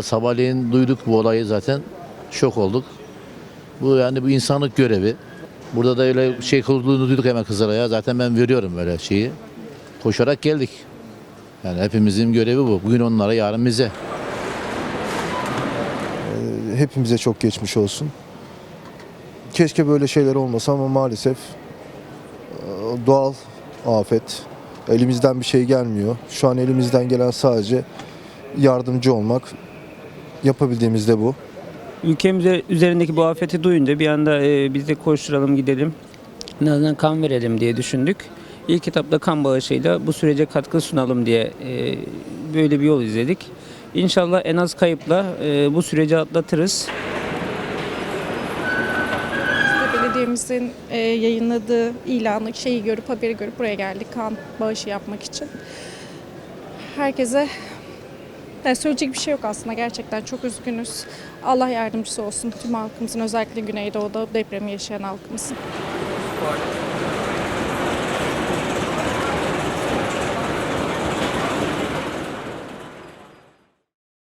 Valla sabahleyin duyduk bu olayı zaten. Şok olduk. Bu yani bu insanlık görevi. Burada da öyle şey kurulduğunu duyduk hemen Kızılay'a. Zaten ben veriyorum böyle şeyi. Koşarak geldik. Yani hepimizin görevi bu. Bugün onlara, yarın bize. Hepimize çok geçmiş olsun. Keşke böyle şeyler olmasa ama maalesef e, doğal afet. Elimizden bir şey gelmiyor. Şu an elimizden gelen sadece yardımcı olmak. Yapabildiğimiz de bu. Ülkemize üzerindeki bu afeti duyunca bir anda e, biz de koşturalım gidelim. En azından kan verelim diye düşündük. İlk etapta kan bağışıyla bu sürece katkı sunalım diye e, böyle bir yol izledik. İnşallah en az kayıpla e, bu süreci atlatırız. Belediyemizin e, yayınladığı ilanı, şeyi görüp, haberi görüp buraya geldik kan bağışı yapmak için. Herkese yani söyleyecek bir şey yok aslında gerçekten çok üzgünüz. Allah yardımcısı olsun tüm halkımızın özellikle Güneydoğu'da depremi yaşayan halkımızın.